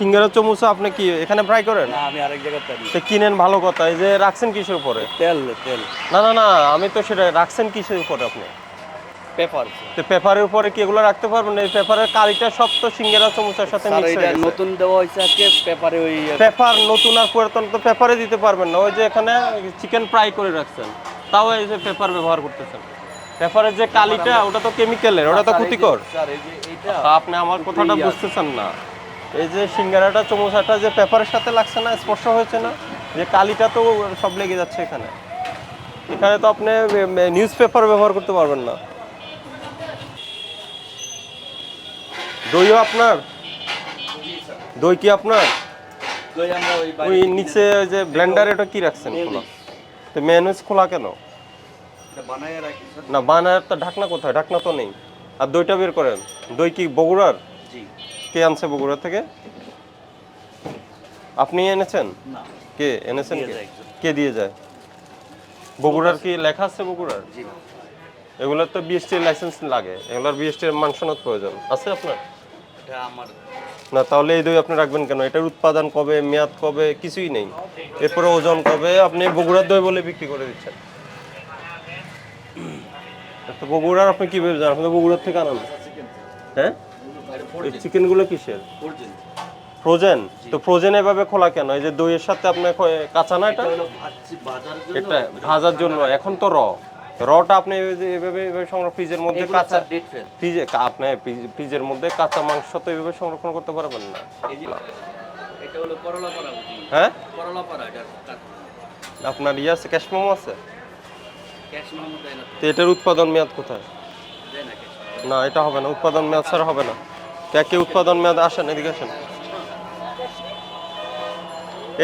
সিঙ্গারা চমুচা আপনি কি এখানে ফ্রাই করেন? না আমি আরেক জায়গায় পারি তো কিনেন ভালো কথা এই যে রাখছেন কিসের উপরে? তেল তেল। না না না আমি তো সেটা রাখছেন কিসের উপরে আপনি? পেপার তো পেপারের উপরে কি এগুলো রাখতে পারবেন? এই পেপারের কালিটা সব তো সিঙ্গারা চমুচার সাথে মিক্স হয়ে গেছে। নতুন দেওয়া হয়েছে আজকে পেপারে ওই পেপার নতুন আর পুরাতন তো পেপারে দিতে পারবেন না। ওই যে এখানে চিকেন ফ্রাই করে রাখছেন। তাও এই যে পেপার ব্যবহার করতেছেন। পেপারের যে কালিটা ওটা তো কেমিক্যালের ওটা তো ক্ষতিকর। আপনি আমার কথাটা বুঝতেছেন না। এই যে সিঙ্গারাটা চমোসাটা যে পেপারের সাথে লাগছে না স্পর্শ হয়েছে না যে কালিটা তো সব লেগে যাচ্ছে এখানে। এখানে তো আপনি নিউজ পেপার ব্যবহার করতে পারবেন না। দইও আপনার? দই কি আপনার? ওই নিচে ওই যে ব্লেন্ডারে এটা কি রাখছেন খোলা? তো ম্যানুজ খোলা কেন? বানায় না বানার তো ঢাকনা কোথায়? ঢাকনা তো নেই। আর দইটা বের করেন। দই কি বগুড়ার? কে আনছে বগুড়া থেকে? আপনি এনেছেন? না। কে? এনেছেন কে? দিয়ে যায়? বগুড়ার কি লেখা আছে বগুড়ার? এগুলোর তো বিএসটির লাইসেন্স লাগে। এগুলোর বিএসটির মানসনত প্রয়োজন। আছে আপনার? এটা আমার। না তাহলে এই দই আপনি রাখবেন কেন? এটার উৎপাদন কবে মেয়াদ কবে? কিছুই নেই। এরপরে ওজন কবে? আপনি বগুড়ার দই বলে বিক্রি করে দিচ্ছেন। তো বগুড়ার আপনি কি ভেবে জানেন? আপনি বগুড়ার থেকে আনান। হ্যাঁ? এই চিকেনগুলো কিসের? ফ্রোজেন তো ফ্রোজেন এভাবে খোলা কেন? এই যে দইয়ের সাথে আপনার কাঁচা না এটা? এটা ভাজার জন্য। এখন তো র রটা আপনি এভাবে এভাবে সংরক্ষণ ফ্রিজের মধ্যে কাঁচা ফ্রিজে আপনি ফ্রিজের মধ্যে কাঁচা মাংস তো এইভাবে সংরক্ষণ করতে পারবেন না। এটা হলো করলা পাড়া হ্যাঁ? করলা পাড়া এটা আপনার ইয়ে আছে ক্যাশ মোমো আছে? তো। এটার উৎপাদন মেয়াদ কোথায়? না এটা হবে না। উৎপাদন মেয়াদ ছাড়া হবে না। কে উৎপাদন মেয়াদ আসেন? এদিকে আসেন।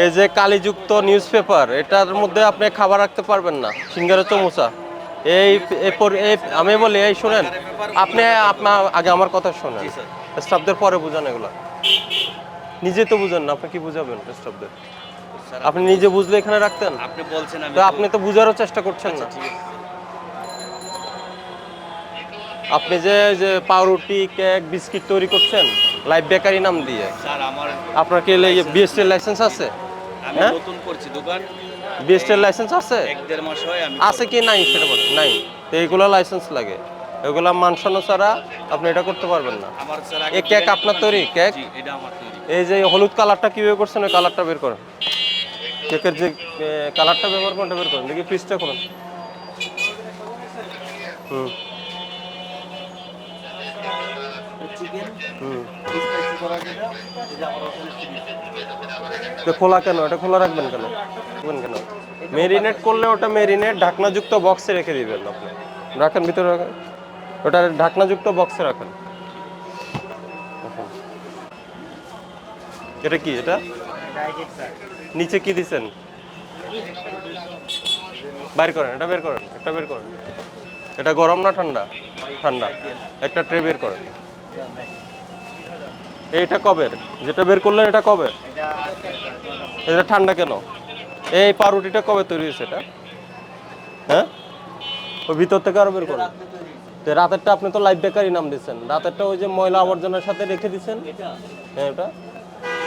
এই যে কালিযুক্ত নিউজ পেপার এটার মধ্যে আপনি খাবার রাখতে পারবেন না। সিঙ্গারা চমুচা। এই আমি বলি এই শোনেন আপনি আপনার আগে আমার কথা শোনেন। স্টাফদের পরে বুঝান এগুলো। নিজে তো বুঝেন না আপনি কি বুঝাবেন স্টাফদের? আপনি নিজে বুঝলে এখানে রাখতেন? আপনি বলছেন তো আপনি তো বুঝারও চেষ্টা করছেন না। ঠিক আছে। আপনি যে যে পাউরুটি কেক বিস্কিট তৈরি করছেন লাইফ বেকারি নাম দিয়ে। স্যার আমার আপনার কি বিএসটি লাইসেন্স আছে। আমি হ্যাঁ? নতুন করছি দোকান। বিএসটি লাইসেন্স আছে? এক দেড় মাস হয় আমি আছে কি নাই সেটা বলেন নাই। তো এইগুলো লাইসেন্স লাগে। এগুলা মানসানো ছাড়া আপনি এটা করতে পারবেন না। এই কেক আপনার তৈরি কেক? এই যে হলুদ কালারটা কীভাবে করছেন ওই কালারটা বের করেন। কেকের যে কালারটা ব্যবহার করেন বের করেন। দেখি পিসটা করুন হুম। চিকেন খোলা কেন? এটা খোলা রাখবেন কেন? রাখবেন কেন? মেরিনেট করলে ওটা মেরিনেট ঢাকনাযুক্ত বক্সে রেখে দিবেন আপনি। রাখেন ভিতরে, রাখেন। ওটা ঢাকনাযুক্ত বক্সে রাখেন। এটা কি এটা? নিচে কি দিছেন? বাইর করেন, এটা বের করেন একটা বের করেন। এটা গরম না ঠান্ডা? ঠান্ডা। একটা ট্রে বের করেন। এইটা কবের? যেটা বের করলেন এটা কবে? এটা ঠান্ডা কেন? এই পাউরুটিটা কবে তৈরি হয়েছে এটা? হ্যাঁ? ওই ভিতর থেকে আরও বের করুন তো রাতেরটা আপনি তো লাইফ বেকারি নাম দিচ্ছেন রাতেরটা ওই যে ময়লা আবর্জনার সাথে রেখে দিচ্ছেন হ্যাঁ এটা?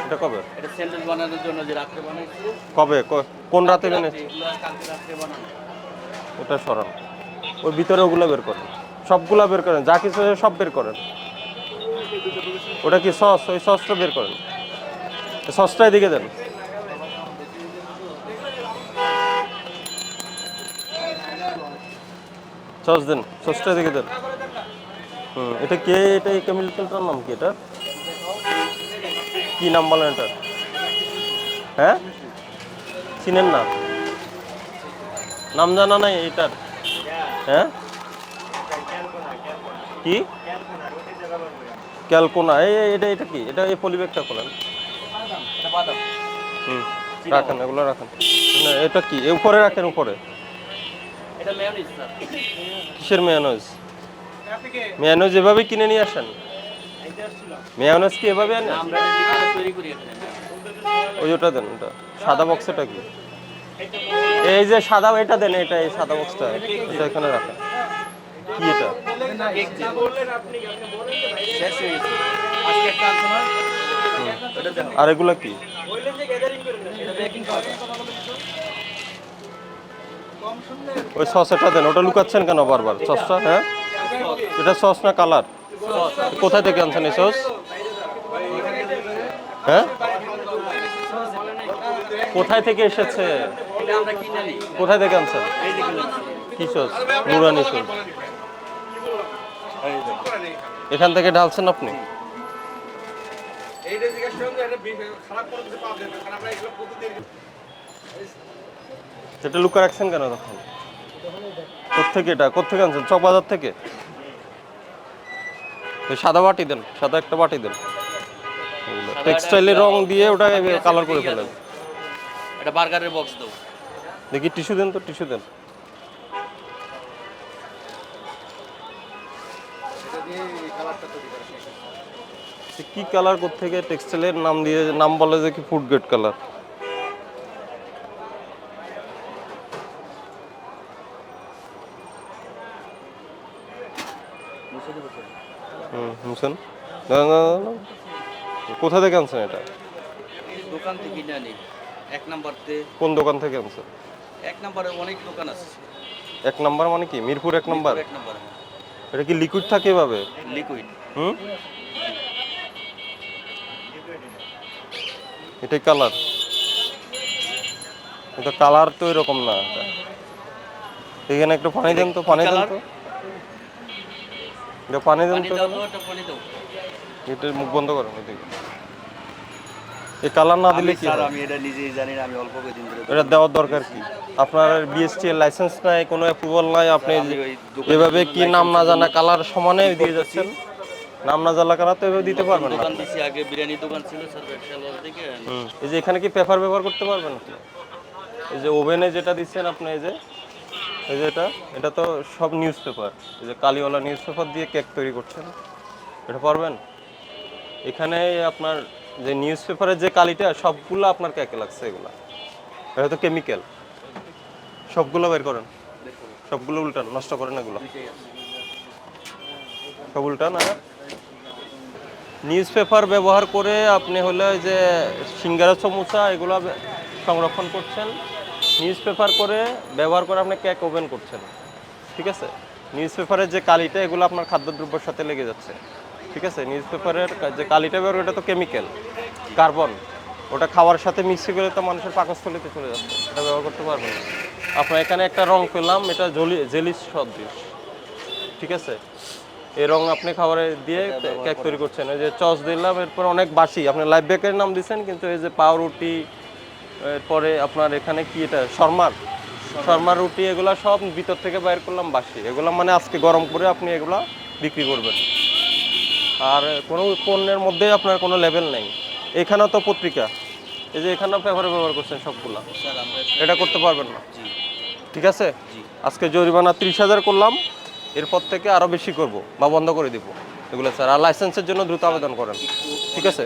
এটা কবে? এটা স্যান্ডউইচ বানানোর জন্য যে রাত্রে বানাইছি কবে? কোন রাতে বানানো। ওটা সরান। ওই ভিতরে ওগুলো বের করেন। সবগুলা বের করেন। যা কিছু সব বের করেন। ওটা কি সস? ওই সসটা বের করেন। সসটা এদিকে দেন। সস দেন, সসটা এদিকে দেন। হুম, এটা কে, এটা এই কেমিক্যালটার নাম কি এটা? কি নাম বলেন এটা? হ্যাঁ? চিনেন না? নাম জানা নাই এটার হ্যাঁ? কি? ক্যালকোনা এই এই- এটা এটা কি? এটা এই পলিব্যাগটা খোলেন। এটা হুম রাখেন এগুলো রাখেন। না এটা কি? এ উপরে রাখেন উপরে। এটা মেয়োনিজ স্যার কিসের মেয়ানোজ মেয়ানোজ এভাবে কিনে নিয়ে আসেন? মেয়ানোজ কি এভাবে ওই ওটা দেন ওটা। সাদা বক্সটা কি? এই যে সাদা এটা দেন এটা এই সাদা বক্সটা এটা এখানে রাখেন। কি এটা? আর এগুলো কি? ওই সসটা দেন ওটা লুকাচ্ছেন কেন বারবার? সসটা হ্যাঁ? এটা সস না কালার? কোথায় থেকে আনছেন এই সস? হ্যাঁ? কোথায় থেকে এসেছে? কোথায় থেকে আনছেন? কি সস? নুরানি সস। এখান? থেকে ঢালছেন আপনি? এটা বি- খারাপ করে দিতে পারবেন না, কারণ আমরা এগুলো প্রতিদিন। সেটা লুকা রাখছেন কেন তখন? কোথেকে এটা? কোথেকে আনছেন? চক বাজার থেকে? ওই সাদা বাটি দেন সাদা একটা বাটি দেন। টেক্সটাইলের রং দিয়ে ওটা কালার করে ফেলেন। এটা বার্গারের বক্স দাও দেখি টিস্যু দেন তো টিস্যু দেন। কি কালার থেকে টেক্সটাইলের নাম দিয়ে নাম বলে যে কি ফুড গ্রেড কালার হুম না, না। কোথা থেকে আনছেন এটা? দোকান থেকে কিনে আনি। এক নাম্বারতে। কোন দোকান থেকে আনছেন? এক নাম্বারে অনেক দোকান আছে। এক নাম্বার মানে কি? মিরপুর এক নাম্বার? এক নাম্বারে। এটা কি লিকুইড থাকে এভাবে? লিকুইড হুম? এটাই কালার এটা কালার তো এরকম না। এখানে একটু পানি দেন তো পানি দেন তো। এটা পানি দেন তো। দাও তো একটা পানি দাও। এটা মুখ বন্ধ করো এদিকে। এই কালার না দিলে কি আমি এটা নিজেই জানি না আমি অল্প কয়েকদিন ধরে এটা দেওয়ার দরকার কি? আপনার বিএসটি এর লাইসেন্স নাই কোনো অ্যাপ্রুভাল নাই আপনি এভাবে কি নাম না জানা কালার সমানে দিয়ে যাচ্ছেন? নাম না জানা কালার তো এভাবে দিতে পারবেন না। দোকান দিছি আগে বিরিয়ানি দোকান ছিল স্যার ব্যবসা থেকে হুম। এই যে এখানে কি পেপার ব্যবহার করতে পারবেন আপনি? এই যে ওভেনে যেটা দিচ্ছেন আপনি এই যে এই যে এটা এটা তো সব নিউজ পেপার এই যে কালিওয়ালা নিউজ পেপার দিয়ে কেক তৈরি করছেন। এটা পারবেন? এখানে আপনার যে নিউজ পেপারের যে কালিটা, সবগুলো আপনার কেকে লাগছে এগুলা? এটা তো কেমিক্যাল সবগুলো বের করেন। সবগুলো উল্টান, নষ্ট করেন এগুলো। সব উল্টান। আর নিউজ পেপার ব্যবহার করে আপনি হলে যে সিঙ্গারা সমুচা এগুলো সংরক্ষণ করছেন। নিউজ পেপার করে ব্যবহার করে আপনি কেক ওভেন করছেন। ঠিক আছে? নিউজ পেপারের যে কালিটা, এগুলো আপনার খাদ্যদ্রব্যের সাথে লেগে যাচ্ছে। ঠিক আছে? নিউজ পেপারের যে কালিটা ব্যবহার ওটা তো কেমিক্যাল কার্বন ওটা খাওয়ার সাথে মিক্সি গেলে তো মানুষের পাকস্থলিতে চলে যাচ্ছে এটা ব্যবহার করতে পারবেন না। আপনার এখানে একটা রং পেলাম এটা জলি জেলিস সদৃশ ঠিক আছে? এই রং আপনি খাবারে দিয়ে কেক তৈরি করছেন। এই যে চস দিলাম এরপর অনেক বাসি আপনি লাইফ বেকের নাম দিচ্ছেন কিন্তু এই যে পাউরুটি এরপরে আপনার এখানে কি এটা? শর্মার। শর্মার রুটি এগুলো সব ভিতর থেকে বাইর করলাম বাসি। এগুলো মানে আজকে গরম করে আপনি এগুলা বিক্রি করবেন। আর কোনো পণ্যের মধ্যে আপনার কোনো লেভেল নেই। এখানেও তো পত্রিকা। এই যে এখানেও পেপারে ব্যবহার করছেন সবগুলা। এটা করতে পারবেন না। ঠিক আছে? আজকে জরিমানা ত্রিশ হাজার করলাম। এরপর থেকে আরও বেশি করব বা বন্ধ করে দিব। এগুলো স্যার আর লাইসেন্সের জন্য দ্রুত আবেদন করেন। ঠিক আছে?